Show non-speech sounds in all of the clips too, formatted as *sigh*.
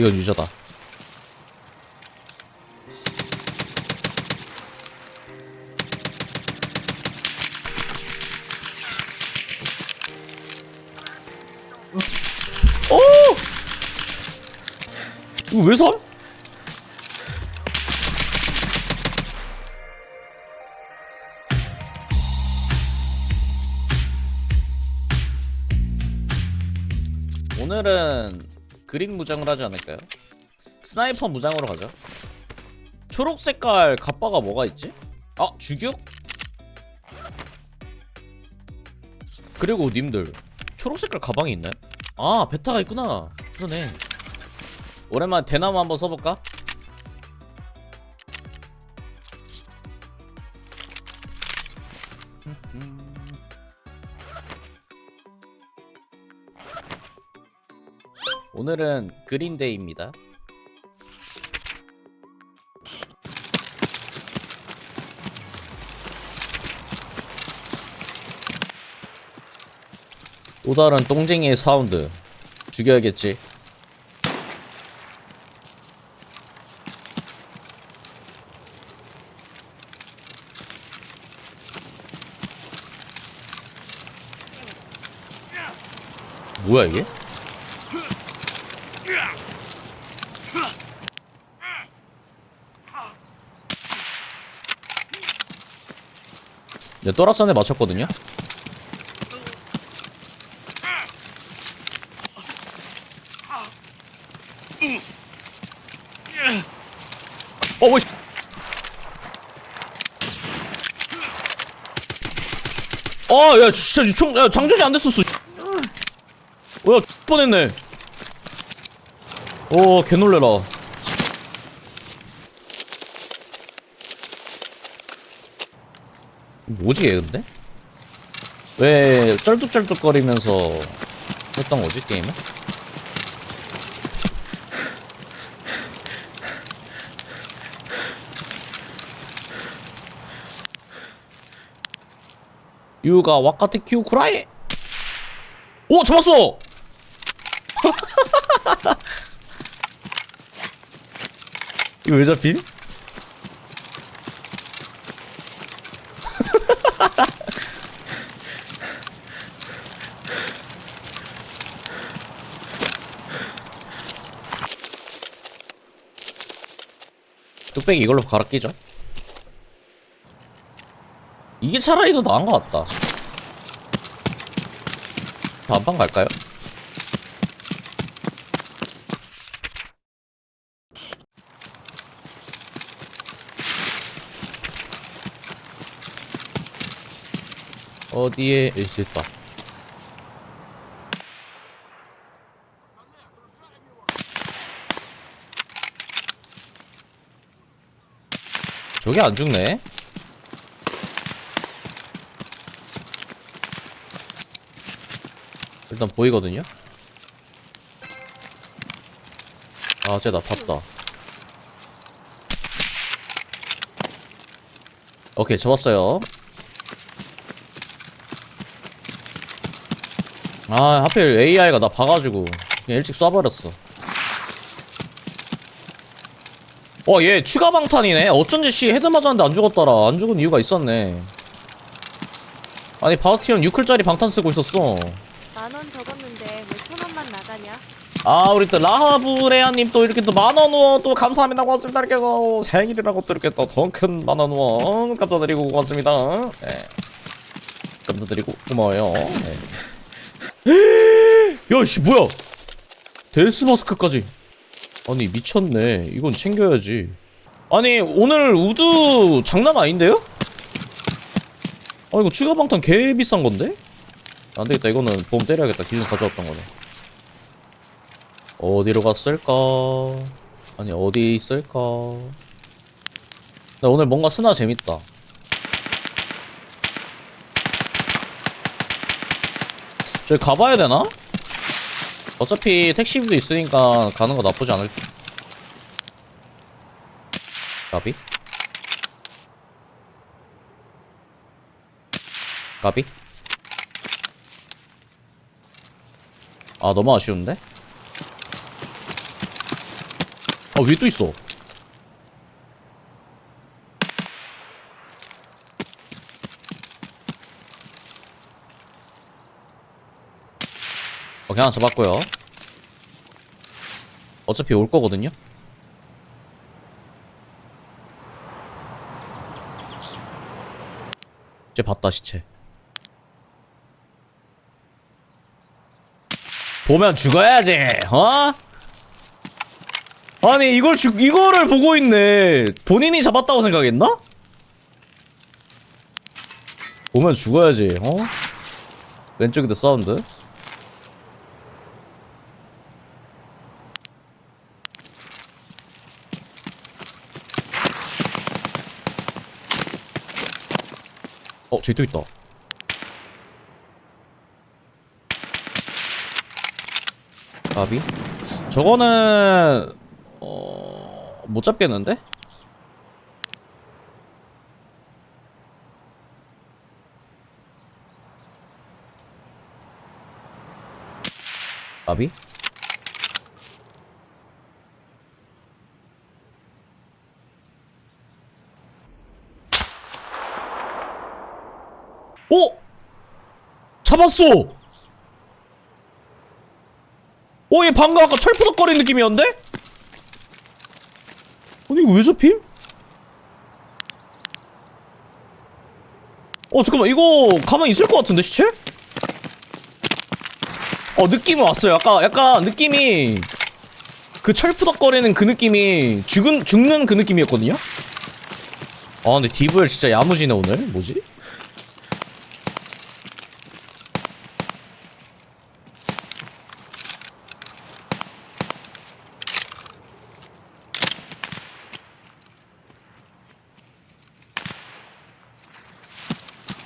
이건 유저다. 오! 이거 왜 사? 오늘은 그린 무장을 하지 않을까요? 스나이퍼 무장으로 가죠. 초록 색깔 갑바가 뭐가 있지? 아 주교? 그리고 님들 초록 색깔 가방이 있나요? 아 베타가 있구나. 그러네. 오랜만에 대나무 한번 써볼까? 오늘은 그린데이입니다. 또 다른 똥쟁이의 사운드 죽여야겠지. 뭐야 이게? 네, 또라산에 맞췄거든요. 어, 뭐, 씨. 아, 야, 진짜, 총, 야, 장전이 안 됐었어. 어, 야, 뻔했네. 오, 개 놀래라. 뭐지, 얘, 근데? 왜, 쩔뚝쩔뚝거리면서 했던 거지, 게임을? 유가 와카테 키우 쿠라이 오 잡았어 *laughs* 이거 왜 잡힌? 뚝배기 이걸로 갈아 끼죠 이게 차라리 더 나은 것 같다. 반반 갈까요? 어디에 있을까? 저게 안 죽네? 일단 보이거든요. 아, 쟤 나 봤다. 오케이, 잡았어요. 아, 하필 AI가 나 봐가지고 그냥 일찍 쏴버렸어. 와, 얘 추가 방탄이네. 어쩐지 씨 헤드 맞았는데 안 죽었더라. 안 죽은 이유가 있었네. 아니, 바스티온 6클짜리 방탄 쓰고 있었어. 만원 적었는데 왜 천 원만 나가냐? 아 우리 또 라하브레아님 또 이렇게 또 만원 후원 또 감사합니다 고맙습니다 이렇게 또 생일이라고 또 이렇게 또 더 큰 만원 후원 감사드리고 고맙습니다 예 감사드리고 고마워요 *gasps* 예. 야 씨 뭐야 데스 마스크까지 아니 미쳤네 이건 챙겨야지 아니 오늘 우드 장난 아닌데요? 아 이거 추가 방탄 개 비싼 건데? 안 되겠다 이거는 보험 때려야겠다 기준 가져왔던 거네 어디로 갔을까? 아니 어디 있을까? 나 오늘 뭔가 쓰나 재밌다. 저기 가봐야 되나? 어차피 택시비도 있으니까 가는 거 나쁘지 않을 듯. 가비? 가비? 아 너무 아쉬운데? 아 위에 또 있어 오케이 하나 잡았고요 어차피 올 거거든요 이제 봤다 시체 보면 죽어야지 어? 아니 이걸 죽 이거를 보고 있네 본인이 잡았다고 생각했나? 보면 죽어야지 어? 왼쪽에도 사운드 어 저기 또 있다 가비 저거는 어... 못 잡겠는데? 가비? 오! 잡았어! 오, 얘 방금 아까 철푸덕거리는 느낌이었는데? 아니, 이거 왜 잡힘? 어, 잠깐만, 이거 가만히 있을 것 같은데, 시체? 어, 느낌이 왔어요. 아까 약간 느낌이 그 철푸덕거리는 그 느낌이 죽은, 죽는 그 느낌이었거든요? 아, 근데 디브엘 진짜 야무지네, 오늘. 뭐지?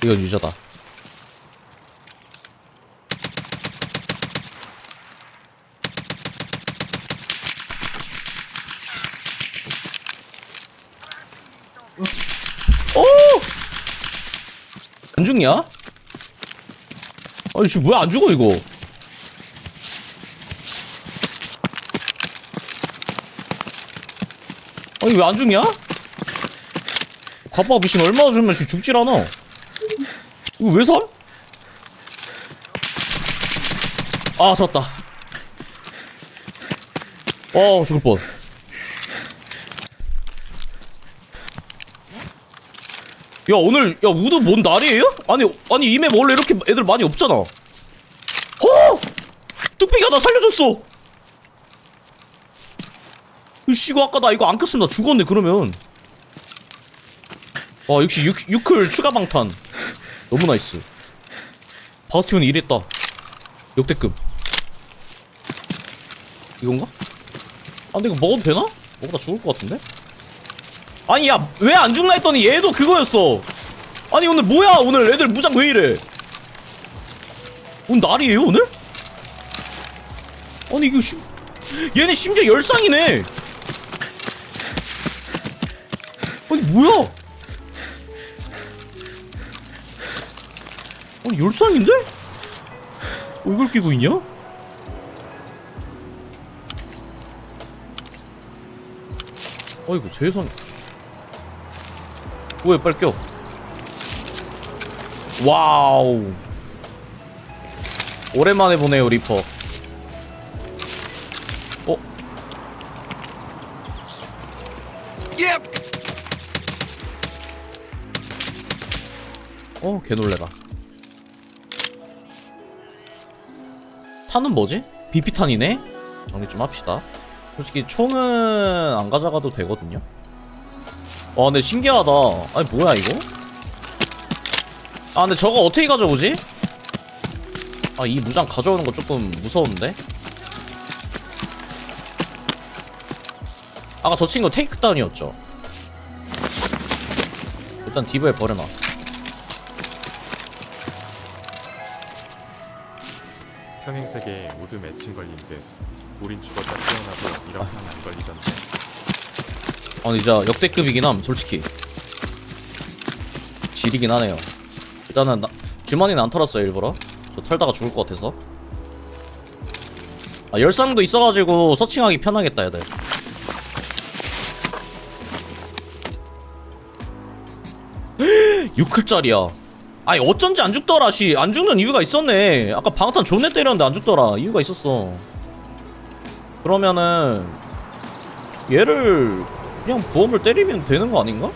이건 유저다. 오! 안 죽냐? 아니 지금 왜안 죽어 이거? 아니 왜 안 죽냐? 가빠 미신 얼마나 주면 죽질 않아. 이거 왜 살? 아, 졌다. 어, 죽을 뻔. 야, 오늘, 야, 우드 뭔 날이에요? 아니, 아니, 이맵 원래 이렇게 애들 많이 없잖아. 허! 뚝배기가 나 살려줬어! 이씨, 이거 아까 나 이거 안 꼈으면 나 죽었네, 그러면. 와, 역시 유, 유클 추가 방탄. 너무 나이스 바스티온이 이랬다 역대급 이건가? 아 근데 이거 먹어도 되나? 먹어다 죽을 것 같은데? 아니 야 왜 안 죽나 했더니 얘도 그거였어 아니 오늘 뭐야 오늘 애들 무장 왜 이래 오늘 날이에요 오늘? 아니 이거 심 얘네 심지어 열상이네 아니 뭐야 아니 열상인데? 어, 이걸 끼고 있냐? 어이구 세상 왜 빨리 껴 와우 오랜만에 보네요 리퍼 어? 어 개놀래라 탄은 뭐지? BP탄이네? 정리 좀 합시다 솔직히 총은 안 가져가도 되거든요 와 근데 신기하다 아니 뭐야 이거? 아 근데 저거 어떻게 가져오지? 아 이 무장 가져오는 거 조금 무서운데? 아까 저 친구 테이크다운이었죠 일단 디브에 버려놔 행색에 모두 매칭 걸린 듯 우린 죽었다 깨어나도 이런 한안 걸리던데. 아니 진짜 역대급이긴 함 솔직히. 지리긴 하네요. 일단은 나, 주머니는 안 털었어요 일부러. 저 털다가 죽을 것 같아서. 아 열상도 있어가지고 서칭하기 편하겠다 애들. *gasps* 6클짜리야. 아니 어쩐지 안 죽더라 씨 안 죽는 이유가 있었네. 아까 방탄 존내 때렸는데 안 죽더라. 이유가 있었어. 그러면은 얘를 그냥 보험을 때리면 되는 거 아닌가?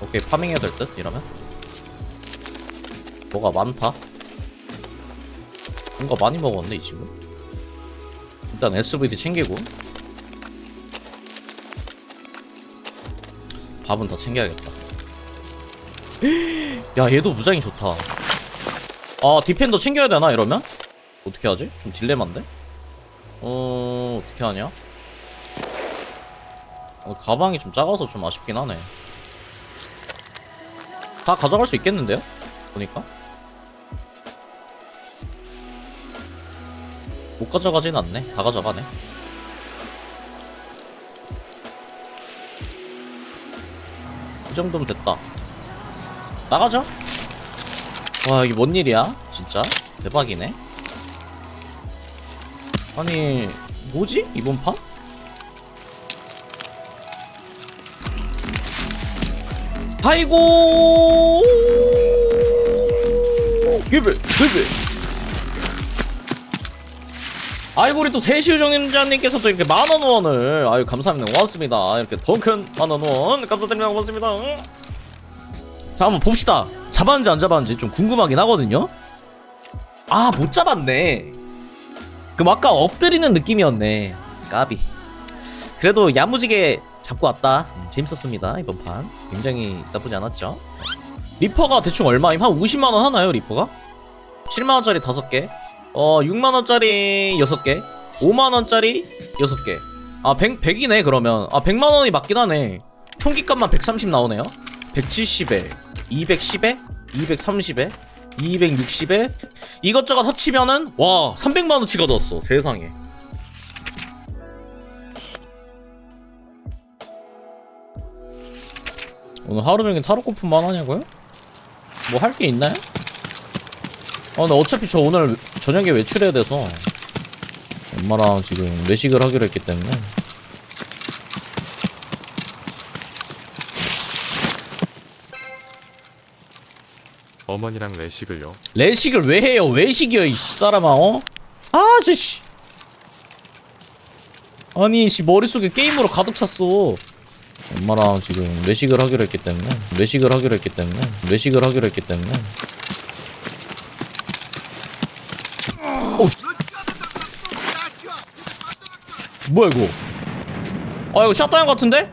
오케이 파밍해야 될 듯 이러면? 뭐가 많다? 뭔가 많이 먹었는데 이 친구. 일단 SVD 챙기고 밥은 더 챙겨야겠다 *gasps* 야 얘도 무장이 좋다 아 디펜더 챙겨야 되나 이러면? 어떻게 하지? 좀 딜레마인데? 어... 어떻게 하냐? 어, 가방이 좀 작아서 좀 아쉽긴 하네 다 가져갈 수 있겠는데요? 보니까 못 가져가진 않네 다 가져가네 이 정도면 됐다 나가자 와 이게 뭔 일이야 진짜 대박이네 아니 뭐지 이번 판? 아이고 기브 기브 아이고 우리 또 세시우정님자님께서 또 이렇게 만원 원을 아유 감사합니다. 고맙습니다. 이렇게 덩큰 만원 원 감사드립니다. 고맙습니다. 자 한번 봅시다. 잡았는지 안 잡았는지 좀 궁금하긴 하거든요. 아 못 잡았네. 그럼 아까 엎드리는 느낌이었네. 까비. 그래도 야무지게 잡고 왔다. 음, 재밌었습니다 이번 판. 굉장히 나쁘지 않았죠? 리퍼가 대충 얼마임? 한 50만원 하나요 리퍼가? 7만원짜리 5개 어 6만원짜리 6개. 5만원짜리 6개. 아 100, 100이네 그러면. 아 100만원이 맞긴 하네. 총기값만 130 나오네요. 170에 210에 230에 260에. 이것저것 합치면은 와 300만원치가 들었어 세상에. 오늘 하루 종일 타로 코프만 하냐고요? 뭐 할 게 있나요? 아 근데 어차피 저 오늘 저녁에 외출해야 돼서 엄마랑 지금 외식을 하기로 했기 때문에 어머니랑 외식을요. 레식을 왜 해요? 외식이요 이 사람아 어? 아 저씨 아니 씨 머릿속에 게임으로 가득 찼어 엄마랑 지금 외식을 하기로 했기 때문에 외식을 하기로 했기 때문에 외식을 하기로 했기 때문에 오, 씨. 뭐야 이거 아 이거 샷다운 같은데?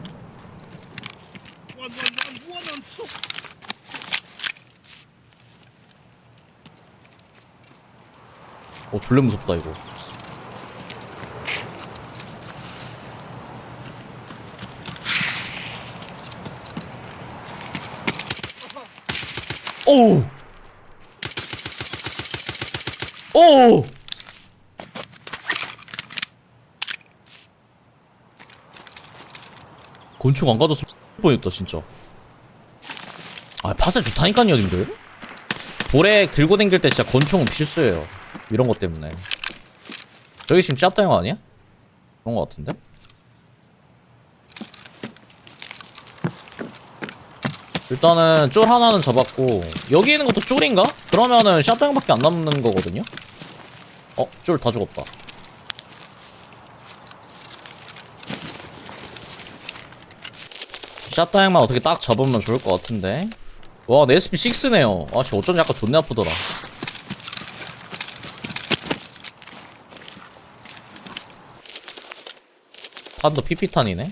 어 졸래 무섭다 이거 오! 오! 곤충 안 가졌으면 뻔했다 진짜 아 파세 좋다니까요 님들 보렉 들고 댕길 때 진짜 권총은 필수예요 이런 것 때문에 저기 지금 짭다형 아니야? 그런 것 같은데? 일단은 쫄 하나는 잡았고 여기 있는 것도 쫄인가? 그러면은 샷다형밖에 안 남는 거거든요? 어? 쫄 다 죽었다 샷다형만 어떻게 딱 잡으면 좋을 것 같은데 와, 내 SP6네요. 아, 씨, 어쩐지 약간 존나 아프더라. 탄도 PP탄이네.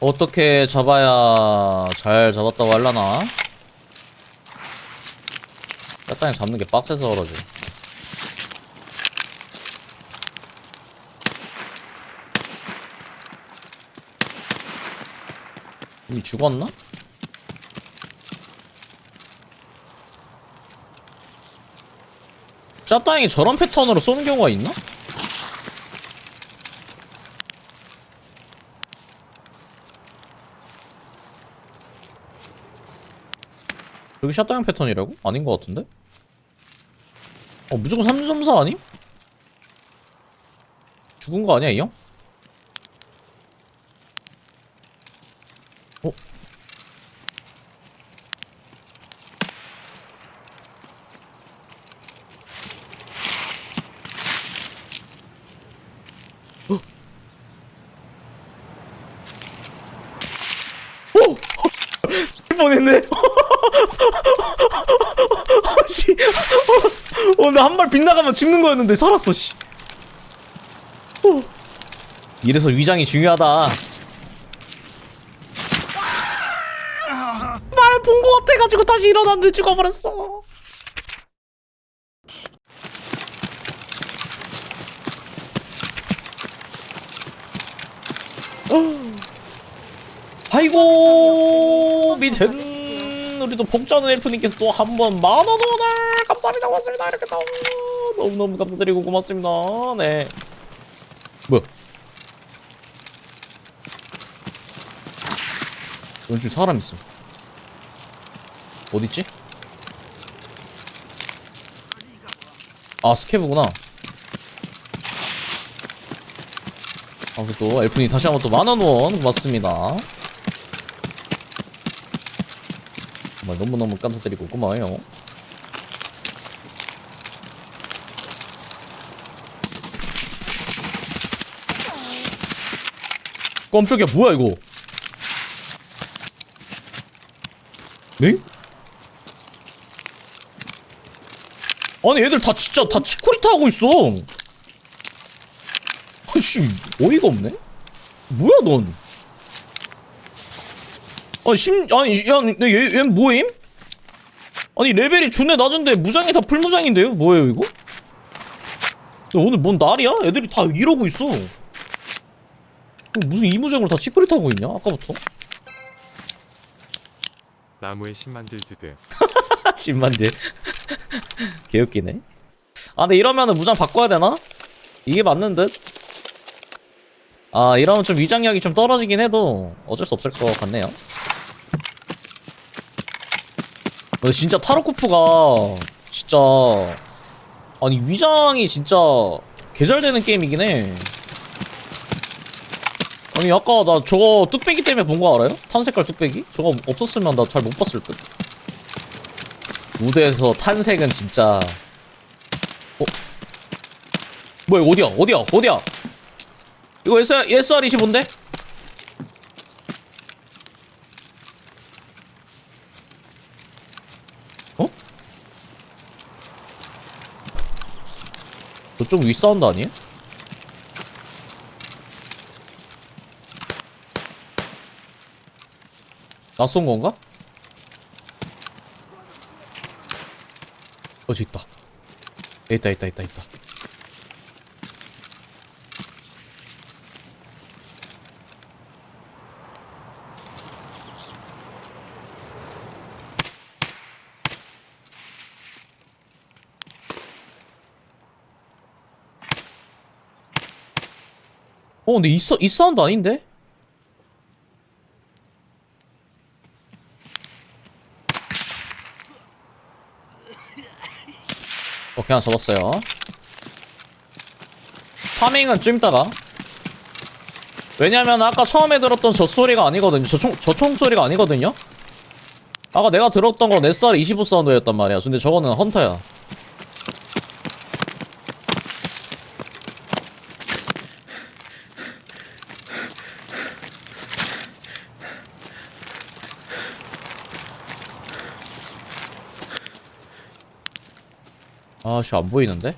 어떻게 잡아야 잘 잡았다고 할라나? 약간 잡는 게 빡세서 그러지. 이미 죽었나? 샷다잉이 저런 패턴으로 쏘는 경우가 있나? 여기 샷다잉 패턴이라고? 아닌 것 같은데? 어 무조건 3점사 아님? 죽은 거 아니야 이 형? 어? 어? 오! 뻔했네. 씨. 어, 나 한 발 빗나가면 죽는 거였는데 살았어, 씨. 오. 이래서 위장이 중요하다. 말 본 거 같아가지고 다시 일어났는데 죽어버렸어. 아이고 미텐 우리도 복자는 엘프님께서 또 한 번 만원 원을 감사합니다. 고맙습니다. 이렇게 또 너무너무 감사드리고 고맙습니다. 네. 뭐야? 왼쪽 사람 있어. 어딨지? 아 스케브구나. 아, 또 엘프님 다시 한번 또 만원 원 고맙습니다. 정말 너무너무 감사드리고 고마워요. 깜짝이야 뭐야 이거 네? 아니 애들 다 진짜 다 치코리타 하고 있어 아씨 어이가 없네 뭐야 넌 아니 심 아니 야얘 얘 뭐임? 아니 레벨이 존나 낮은데 무장이 다 풀무장인데요? 뭐예요 이거? 야, 오늘 뭔 날이야? 애들이 다 이러고 있어. 무슨 이무장으로 다 치크릿 하고 있냐? 아까부터. 나무에 심 만들 듯 10만 딜. 개웃기네. 아 근데 이러면은 무장 바꿔야 되나? 이게 맞는 듯? 아 이러면 좀 위장력이 좀 떨어지긴 해도 어쩔 수 없을 것 같네요. 근데 진짜 타로코프가 진짜 아니 위장이 진짜 개잘되는 게임이긴 해. 아니 아까 나 저거 뚝배기 때문에 본 거 알아요? 탄 색깔 뚝배기? 저거 없었으면 나 잘 못 봤을 듯. 무대에서 탄색은 진짜 어? 뭐야 어디야 어디야 어디야 이거 SR, SR25인데? 어? 저쪽 윗사운드 아니에요? 낯선 건가? 어, 저 있다. 있다, 있다, 있다, 있다. 어, 근데 이, 사, 이 사운드 아닌데? 하나 잡았어요. 파밍은 좀 이따가. 왜냐면 아까 처음에 들었던 저 소리가 아니거든요. 저 총, 저 총 소리가 아니거든요. 아까 내가 들었던 건 SR 25 사운드였단 말이야. 근데 저거는 헌터야 아씨 안 보이는데?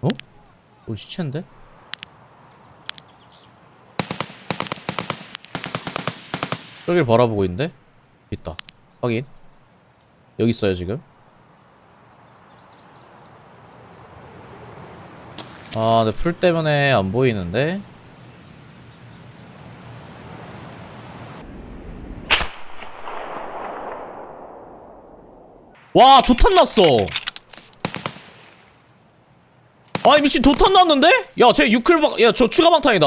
어? 어 시체인데? 저길 바라보고 있는데? 있다 확인 여기 있어요 지금 아, 근데 풀 때문에 안 보이는데? 와, 도탄 났어! 아이 미친 도탄 났는데? 야 쟤 유클박 야 저 추가 방탄이다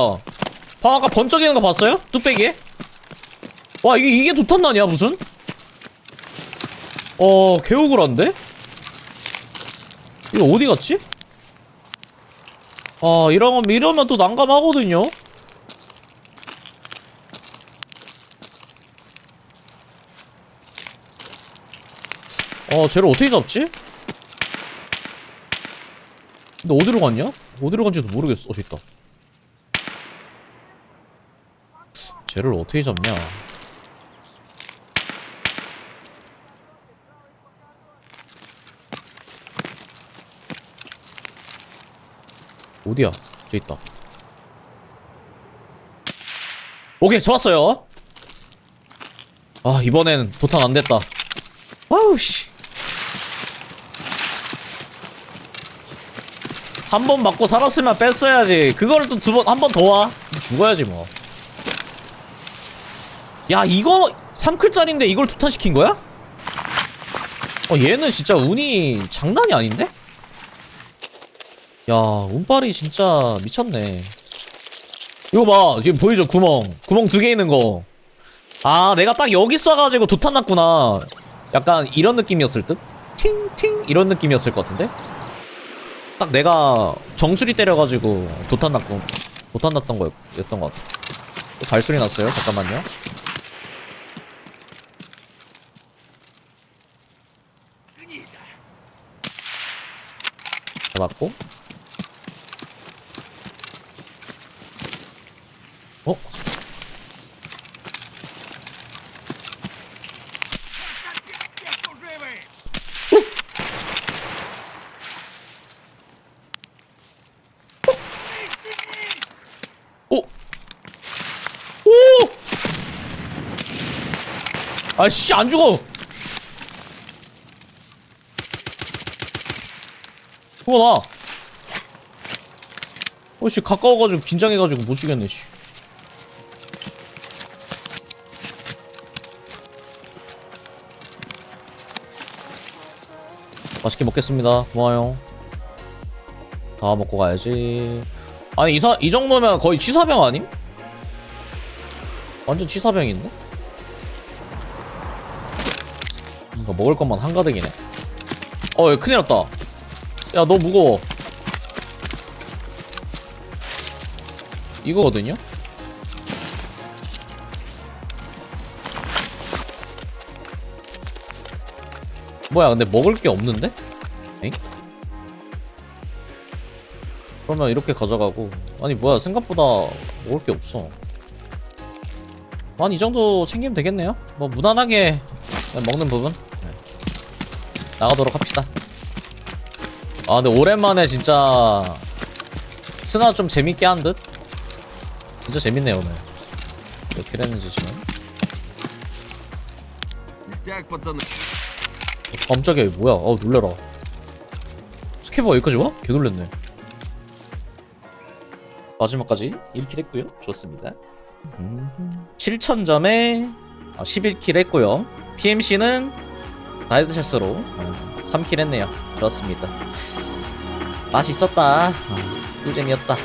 방 아까 번쩍이는 거 봤어요? 뚝배기에? 와 이게 이게 도탄 나냐 무슨? 어 개억울한데? 이거 어디 갔지? 아 이러면 이러면 또 난감하거든요 어 쟤를 어떻게 잡지? 근데 어디로 갔냐? 어디로 간지도 모르겠어. 어, 있다. 쟤를 어떻게 잡냐? 어디야? 저기 있다. 오케이, 좋았어요. 아, 이번엔 도탄 안 됐다. 아우, 씨. 한 번 맞고 살았으면 뺐어야지. 그거를 또 두 번, 한 번 더 와. 죽어야지 뭐. 야, 이거 3클짜리인데 이걸 도탄시킨 거야? 어, 얘는 진짜 운이 장난이 아닌데? 야, 운빨이 진짜 미쳤네. 이거 봐. 지금 보이죠? 구멍. 구멍 두 개 있는 거. 아, 내가 딱 여기 쏴가지고 도탄 났구나. 약간 이런 느낌이었을 듯? 팅팅 이런 느낌이었을 것 같은데? 딱 내가 정수리 때려가지고 도탄 났고 도탄 났던 거였던 것 같아. 또 발소리 났어요. 잠깐만요. 잡았고. 어? 오! 오! 아씨 안 죽어. 그거 나. 어씨 가까워가지고 긴장해가지고 못 죽였네 씨. 맛있게 먹겠습니다. 고마워요. 다 먹고 가야지. 아니 이 사 이 정도면 거의 취사병 아님? 완전 취사병인데? 뭔가 먹을 것만 한가득이네. 어, 야, 큰일 났다. 야, 너 무거워. 이거거든요? 뭐야, 근데 먹을 게 없는데? 엥? 그러면 이렇게 가져가고 아니 뭐야 생각보다 먹을 게 없어 한 이 정도 챙기면 되겠네요 뭐 무난하게 먹는 부분 네. 나가도록 합시다. 아 근데 오랜만에 진짜 스나 좀 재밌게 한 듯? 진짜 재밌네요 오늘. 몇 킬 했는지 지금. 어, 깜짝이야 이거 뭐야? 어 놀래라. 스케버가 여기까지 와? 개 놀랬네. 마지막까지 1킬 했고요. 좋습니다. 음, 7000점에 11킬 아, 했고요. PMC는 라이드체스로 3킬 했네요. 좋았습니다. 맛있었다. 어, 꿀잼이었다